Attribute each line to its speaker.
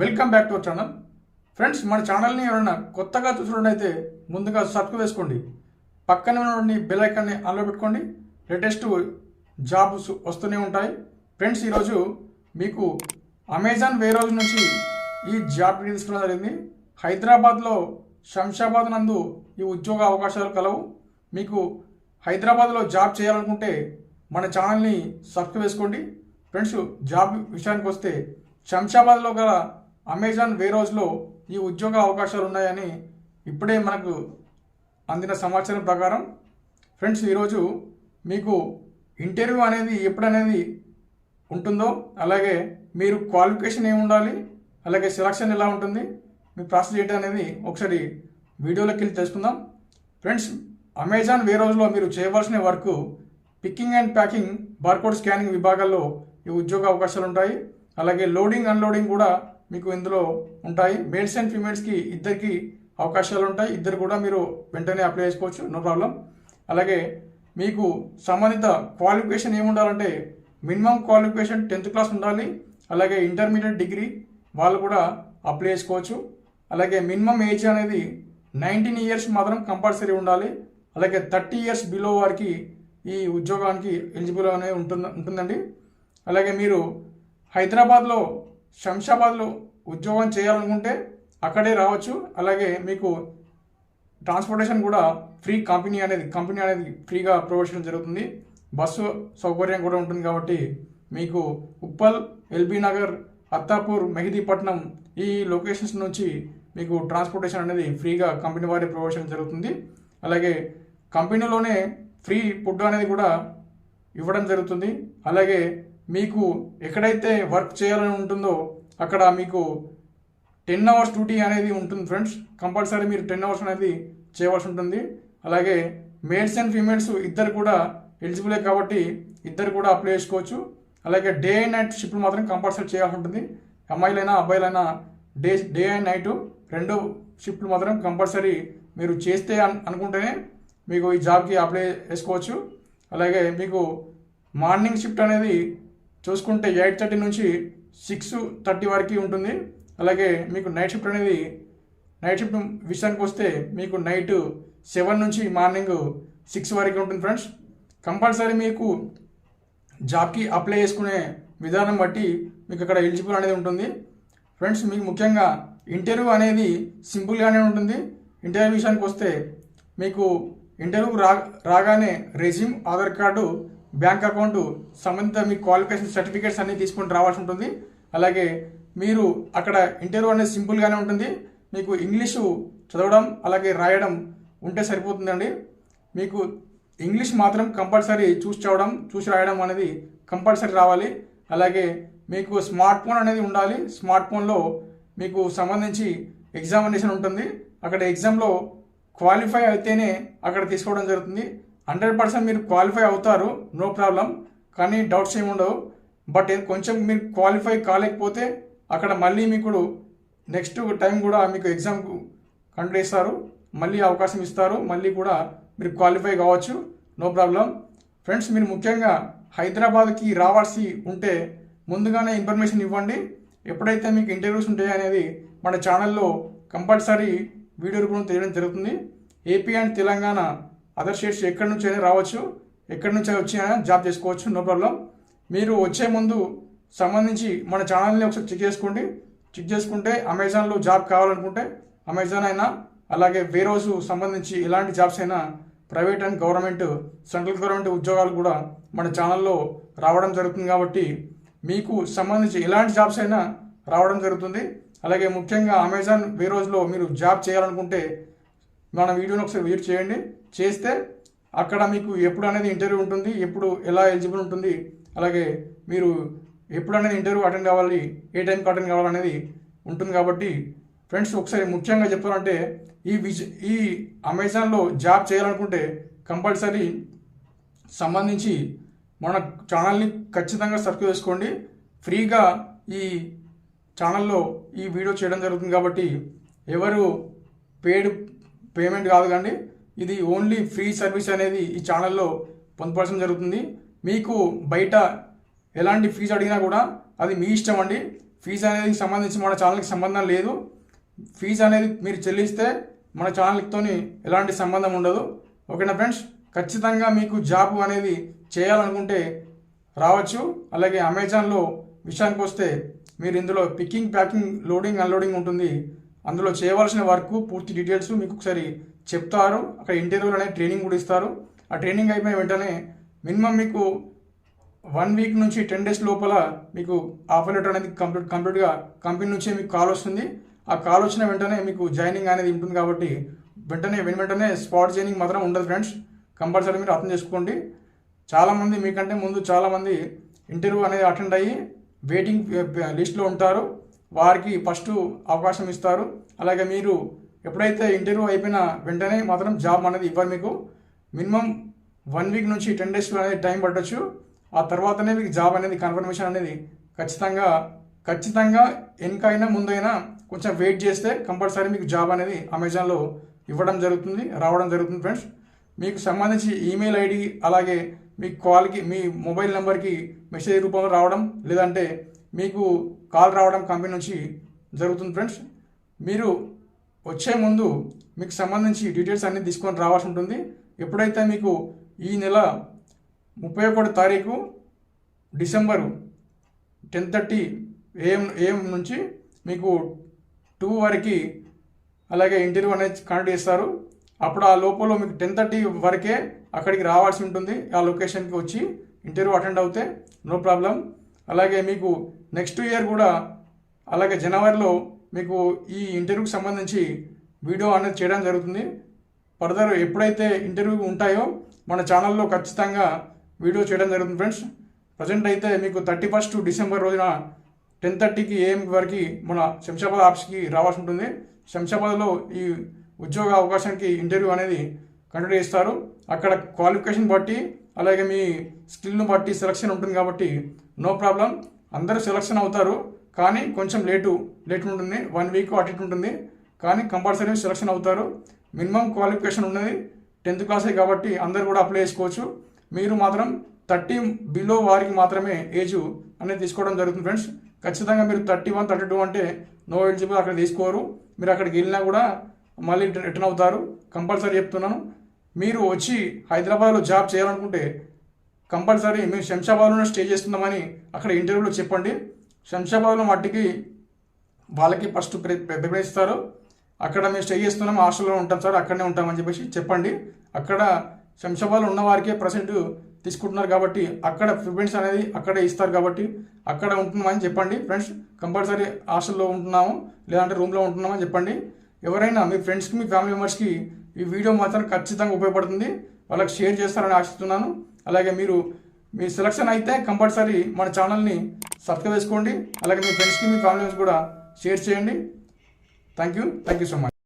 Speaker 1: Welcome back to our channel friends మన ఛానల్ని ఎవరైనా కొత్తగా చూసినట్టయితే ముందుగా సబ్స్క్రైబ్ చేసుకోండి. పక్కనే ఉన్న బెల్ ఐకాన్ని ఆన్లో పెట్టుకోండి. లేటెస్ట్ జాబ్స్ వస్తూనే ఉంటాయి. ఫ్రెండ్స్ ఈరోజు మీకు అమెజాన్ వేరోజ్ నుంచి ఈ జాబ్ తీసుకోవడం జరిగింది. హైదరాబాద్లో శంషాబాద్ నందు ఈ ఉద్యోగ అవకాశాలు కలవు. మీకు హైదరాబాద్లో జాబ్ చేయాలనుకుంటే మన ఛానల్ని సబ్స్క్రైబ్ చేసుకోండి. ఫ్రెండ్స్ జాబ్ విషయానికి వస్తే శంషాబాద్లో గల అమెజాన్ వేరోజ్లో ఈ ఉద్యోగ అవకాశాలు ఉన్నాయని ఇప్పుడే మనకు అందిన సమాచారం ప్రకారం ఫ్రెండ్స్ ఈరోజు మీకు ఇంటర్వ్యూ అనేది ఎప్పుడనేది ఉంటుందో అలాగే మీరు క్వాలిఫికేషన్ ఏమి ఉండాలి అలాగే సెలక్షన్ ఎలా ఉంటుంది మీ ప్రాసెస్ ఏంటి అనేది ఒకసారి వీడియోలోకి వెళ్ళి తెలుసుకుందాం. ఫ్రెండ్స్ అమెజాన్ వేరోజ్లో మీరు చేయవలసిన work picking and packing barcode scanning విభాగాల్లో ఈ ఉద్యోగ అవకాశాలు ఉంటాయి అలాగే లోడింగ్ అన్లోడింగ్ కూడా మీకు ఇందులో ఉంటాయి. మేల్స్ అండ్ ఫీమేల్స్కి ఇద్దరికి అవకాశాలు ఉంటాయి. ఇద్దరు కూడా మీరు వెంటనే అప్లై చేసుకోవచ్చు. నో ప్రాబ్లం అలాగే మీకు సంబంధిత క్వాలిఫికేషన్ ఏముండాలంటే మినిమం క్వాలిఫికేషన్ టెన్త్ క్లాస్ ఉండాలి. అలాగే ఇంటర్మీడియట్ డిగ్రీ వాళ్ళు కూడా అప్లై చేసుకోవచ్చు. అలాగే మినిమం ఏజ్ అనేది నైన్టీన్ ఇయర్స్ మాత్రం కంపల్సరీ ఉండాలి. అలాగే థర్టీ ఇయర్స్ బిలో వారికి ఈ ఉద్యోగానికి ఎలిజిబుల్ అనేది ఉంటుంది ఉంటుందండి. అలాగే మీరు హైదరాబాద్లో శంషాబాద్లో ఉద్యోగం చేయాలనుకుంటే అక్కడే రావచ్చు. అలాగే మీకు ట్రాన్స్పోర్టేషన్ కూడా ఫ్రీ కంపెనీ అనేది కంపెనీ అనేది ఫ్రీగా ప్రొవైడ్ చేయడం జరుగుతుంది. బస్సు సౌకర్యం కూడా ఉంటుంది కాబట్టి మీకు ఉప్పల్ ఎల్బీ నగర్ అత్తాపూర్ మెహిదీపట్నం ఈ లొకేషన్స్ నుంచి మీకు ట్రాన్స్పోర్టేషన్ అనేది ఫ్రీగా కంపెనీ వారి ప్రొవైడ్ చేయడం జరుగుతుంది. అలాగే కంపెనీలోనే ఫ్రీ ఫుడ్ అనేది కూడా ఇవ్వడం జరుగుతుంది. అలాగే మీకు ఎక్కడైతే వర్క్ చేయాలని ఉంటుందో అక్కడ మీకు టెన్ అవర్స్ డ్యూటీ అనేది ఉంటుంది ఫ్రెండ్స్. కంపల్సరీ మీరు టెన్ అవర్స్ అనేది చేయవలసి ఉంటుంది. అలాగే మేల్స్ అండ్ ఫీమేల్స్ ఇద్దరు కూడా ఎలిజిబులే కాబట్టి ఇద్దరు కూడా అప్లై చేసుకోవచ్చు. అలాగే డే అండ్ నైట్ షిఫ్ట్లు మాత్రం కంపల్సరీ చేయాల్సి ఉంటుంది. అమ్మాయిలైనా అబ్బాయిలైనా డే డే అండ్ నైట్ రెండు షిఫ్ట్లు మాత్రం కంపల్సరీ మీరు చేస్తే అనుకుంటేనే మీకు ఈ జాబ్కి అప్లై చేసుకోవచ్చు. అలాగే మీకు మార్నింగ్ షిఫ్ట్ అనేది చూసుకుంటే ఎయిట్ థర్టీ నుంచి సిక్స్ థర్టీ వరకు ఉంటుంది. అలాగే మీకు నైట్ షిఫ్ట్ అనేది నైట్ షిఫ్ట్ విషయానికి వస్తే మీకు నైట్ సెవెన్ నుంచి మార్నింగ్ సిక్స్ వరకు ఉంటుంది ఫ్రెండ్స్. కంపల్సరీ మీకు జాబ్కి అప్లై చేసుకునే విధానం బట్టి మీకు అక్కడ ఎలిజిబుల్ అనేది ఉంటుంది. ఫ్రెండ్స్ మీకు ముఖ్యంగా ఇంటర్వ్యూ అనేది సింపుల్గానే ఉంటుంది. ఇంటర్వ్యూ విషయానికి వస్తే మీకు ఇంటర్వ్యూ రా రాగానే resume Aadhaar card bank account సంబంధిత మీ క్వాలిఫికేషన్ సర్టిఫికేట్స్ అన్ని తీసుకొని రావాల్సి ఉంటుంది. అలాగే మీరు అక్కడ ఇంటర్వ్యూ అనేది సింపుల్గానే ఉంటుంది. మీకు ఇంగ్లీషు చదవడం అలాగే రాయడం ఉంటే సరిపోతుందండి. మీకు ఇంగ్లీష్ మాత్రం కంపల్సరీ చూసి చదవడం చూసి రాయడం అనేది కంపల్సరీ రావాలి. అలాగే మీకు స్మార్ట్ ఫోన్ అనేది ఉండాలి. స్మార్ట్ ఫోన్లో మీకు సంబంధించి ఎగ్జామినేషన్ ఉంటుంది. అక్కడ ఎగ్జామ్లో క్వాలిఫై అయితేనే అక్కడ తీసుకోవడం జరుగుతుంది. హండ్రెడ్ పర్సెంట్ మీరు క్వాలిఫై అవుతారు నో ప్రాబ్లం. కానీ డౌట్స్ ఏమి ఉండవు. బట్ కొంచెం మీరు క్వాలిఫై కాలేకపోతే అక్కడ మళ్ళీ మీకు నెక్స్ట్ టైం కూడా మీకు ఎగ్జామ్ కండక్ట్ చేస్తారు మళ్ళీ అవకాశం ఇస్తారు. మళ్ళీ కూడా మీరు క్వాలిఫై కావచ్చు. No problem. ఫ్రెండ్స్ మీరు ముఖ్యంగా హైదరాబాద్కి రావాల్సి ఉంటే ముందుగానే ఇన్ఫర్మేషన్ ఇవ్వండి. ఎప్పుడైతే మీకు ఇంటర్వ్యూస్ ఉంటాయి అనేది మన ఛానల్లో కంపల్సరీ వీడియో రూపంలో తెలియడం జరుగుతుంది. AP and Telangana other states ఎక్కడి నుంచి అయినా రావచ్చు. ఎక్కడి నుంచి వచ్చి జాబ్ చేసుకోవచ్చు. నో ప్రాబ్లం మీరు వచ్చే ముందు సంబంధించి మన ఛానల్ని ఒకసారి చెక్ చేసుకోండి. చెక్ చేసుకుంటే అమెజాన్లో జాబ్ కావాలనుకుంటే అమెజాన్ అయినా అలాగే వేరోజు సంబంధించి ఎలాంటి జాబ్స్ అయినా private and government central government ఉద్యోగాలు కూడా మన ఛానల్లో రావడం జరుగుతుంది కాబట్టి మీకు సంబంధించి ఎలాంటి జాబ్స్ అయినా రావడం జరుగుతుంది. అలాగే ముఖ్యంగా అమెజాన్ వేరోజ్లో మీరు జాబ్ చేయాలనుకుంటే మన వీడియోని ఒకసారి విజిట్ చేయండి. చేస్తే అక్కడ మీకు ఎప్పుడు అనేది ఇంటర్వ్యూ ఉంటుంది ఎప్పుడు ఎలా ఎలిజిబుల్ ఉంటుంది అలాగే మీరు ఎప్పుడు అనేది ఇంటర్వ్యూ అటెండ్ కావాలి ఏ టైంకి అటెండ్ కావాలనేది ఉంటుంది కాబట్టి ఫ్రెండ్స్ ఒకసారి ముఖ్యంగా చెప్పాలంటే ఈ విజ్ ఈ అమెజాన్లో జాబ్ చేయాలనుకుంటే కంపల్సరీ సంబంధించి మన ఛానల్ని ఖచ్చితంగా సబ్స్క్రైబ్ చేసుకోండి. ఫ్రీగా ఈ ఛానల్లో ఈ వీడియో చేయడం జరుగుతుంది కాబట్టి ఎవరు పేడ్ పేమెంట్ కాదు కానీ ఇది ఓన్లీ ఫ్రీ సర్వీస్ అనేది ఈ ఛానల్లో పొందుపరచడం జరుగుతుంది. మీకు బయట ఎలాంటి ఫీజు అడిగినా కూడా అది మీ ఇష్టం అండి. ఫీజు అనేది సంబంధించి మన ఛానల్కి సంబంధం లేదు. ఫీజు అనేది మీరు చెల్లిస్తే మన ఛానల్తో ఎలాంటి సంబంధం ఉండదు. ఓకేనా ఫ్రెండ్స్? ఖచ్చితంగా మీకు జాబ్ అనేది చేయాలనుకుంటే రావచ్చు. అలాగే అమెజాన్లో విషయానికి వస్తే మీరు ఇందులో పికింగ్ ప్యాకింగ్ లోడింగ్ అన్లోడింగ్ ఉంటుంది. అందులో చేయవలసిన వర్క్ పూర్తి డీటెయిల్స్ మీకు ఒకసారి చెప్తారు. అక్కడ ఇంటర్వ్యూలు అనేది ట్రైనింగ్ కూడా ఇస్తారు. ఆ ట్రైనింగ్ అయిపోయిన వెంటనే మినిమం మీకు వన్ వీక్ నుంచి టెన్ డేస్ లోపల మీకు ఆఫర్ లెటర్ అనేది కంప్లీట్ కంప్లీట్గా కంపెనీ నుంచే మీకు కాల్ వస్తుంది. ఆ కాల్ వచ్చిన వెంటనే మీకు జాయినింగ్ అనేది ఉంటుంది కాబట్టి వెంటనే వెను వెంటనే స్పాట్ జాయినింగ్ మాత్రం ఉండదు ఫ్రెండ్స్. కంపల్సరీ మీరు అర్థం చేసుకోండి. చాలామంది మీకంటే ముందు చాలామంది ఇంటర్వ్యూ అనేది అటెండ్ అయ్యి వెయిటింగ్ లిస్ట్లో ఉంటారు. వారికి ఫస్ట్ అవకాశం ఇస్తారు. అలాగే మీరు ఎప్పుడైతే ఇంటర్వ్యూ అయిపోయిన వెంటనే మాత్రం జాబ్ అనేది ఇవ్వరు మీకు. మినిమం వన్ వీక్ నుంచి టెన్ డేస్ అనేది టైం పట్టొచ్చు. ఆ తర్వాతనే మీకు జాబ్ అనేది కన్ఫర్మేషన్ అనేది ఖచ్చితంగా ఖచ్చితంగా వెనకైనా ముందైనా కొంచెం వెయిట్ చేస్తే కంపల్సరీ మీకు జాబ్ అనేది అమెజాన్లో ఇవ్వడం జరుగుతుంది రావడం జరుగుతుంది ఫ్రెండ్స్. మీకు సంబంధించి ఈమెయిల్ ఐడి అలాగే మీ కాల్కి మీ మొబైల్ నెంబర్కి మెసేజ్ రూపంలో రావడం లేదంటే మీకు కాల్ రావడం కంపెనీ నుంచి జరుగుతుంది ఫ్రెండ్స్. మీరు వచ్చే ముందు మీకు సంబంధించి డీటెయిల్స్ అన్నీ తీసుకొని రావాల్సి ఉంటుంది. ఎప్పుడైతే మీకు ఈ నెల ముప్పై ఒకటి తారీఖు December ten thirty AM AM నుంచి మీకు టూ వరకు అలాగే ఇంటర్వ్యూ అనేది కండక్ట్ చేస్తారు. అప్పుడు ఆ లోపల మీకు టెన్ థర్టీ వరకే అక్కడికి రావాల్సి ఉంటుంది. ఆ లొకేషన్కి వచ్చి ఇంటర్వ్యూ అటెండ్ అవుతే నో ప్రాబ్లం. అలాగే మీకు నెక్స్ట్ ఇయర్ కూడా అలాగే జనవరిలో మీకు ఈ ఇంటర్వ్యూకి సంబంధించి వీడియో అనేది చేయడం జరుగుతుంది. ఫర్దర్ ఎప్పుడైతే ఇంటర్వ్యూ ఉంటాయో మన ఛానల్లో ఖచ్చితంగా వీడియో చేయడం జరుగుతుంది ఫ్రెండ్స్ ప్రజెంట్ అయితే మీకు థర్టీ ఫస్ట్ డిసెంబర్ రోజున టెన్ థర్టీకి ఏఎం వరకు మన శంషాబాద్ ఆఫీస్కి రావాల్సి ఉంటుంది. శంషాబాద్లో ఈ ఉద్యోగ అవకాశానికి ఇంటర్వ్యూ అనేది కండక్ట్ చేస్తారు. అక్కడ క్వాలిఫికేషన్ బట్టి అలాగే మీ స్కిల్ను బట్టి సెలక్షన్ ఉంటుంది కాబట్టి నో ప్రాబ్లం అందరూ సెలక్షన్ అవుతారు కానీ కొంచెం లేటు లేట్ ఉంటుంది వన్ వీక్ అటు ఇటు ఉంటుంది కానీ కంపల్సరీ సెలక్షన్ అవుతారు. మినిమం క్వాలిఫికేషన్ ఉన్నది టెన్త్ క్లాసే కాబట్టి అందరు కూడా అప్లై చేసుకోవచ్చు. మీరు మాత్రం థర్టీ బిలో వారికి మాత్రమే ఏజ్ అనేది తీసుకోవడం జరుగుతుంది ఫ్రెండ్స్ ఖచ్చితంగా మీరు థర్టీ వన్ థర్టీ టూ అంటే నో ఎలిజిబుల్ అక్కడ తీసుకోరు. మీరు అక్కడికి వెళ్ళినా కూడా మళ్ళీ రిటర్న్ అవుతారు. కంపల్సరీ చెప్తున్నాను. మీరు వచ్చి హైదరాబాద్లో జాబ్ చేయాలనుకుంటే కంపల్సరీ మేము శంషాబాద్లోనే స్టే చేస్తున్నామని అక్కడ ఇంటర్వ్యూలో చెప్పండి. శంషాబాద్లో మట్టికి వాళ్ళకి ఫస్ట్ ప్రిపేర్ ఇస్తారు అక్కడ మేము స్టే చేస్తున్నాం హాస్టల్లో ఉంటాం సార్ అక్కడనే ఉంటామని చెప్పేసి చెప్పండి. అక్కడ శంషాబాద్లో ఉన్న వారికే ప్రజెంట్ తీసుకుంటున్నారు కాబట్టి అక్కడ ప్రిఫరెన్స్ అనేది అక్కడే ఇస్తారు కాబట్టి అక్కడ ఉంటున్నామని చెప్పండి ఫ్రెండ్స్. కంపల్సరీ హాస్టల్లో ఉంటున్నాము లేదంటే రూమ్లో ఉంటున్నామని చెప్పండి. ఎవరైనా మీ ఫ్రెండ్స్కి మీ ఫ్యామిలీ మెంబర్స్కి ఈ వీడియో మాత్రం ఖచ్చితంగా ఉపయోగపడుతుంది. వాళ్ళకి షేర్ చేస్తారని ఆశిస్తున్నాను. అలాగే మీరు మీ సెలక్షన్ అయితే కంపల్సరీ మన ఛానల్ని సబ్స్క్రైబ్ చేసుకోండి. అలాగే మీ ఫ్రెండ్స్కి మీ ఫ్యామిలీ కూడా షేర్ చేయండి. Thank you thank you so much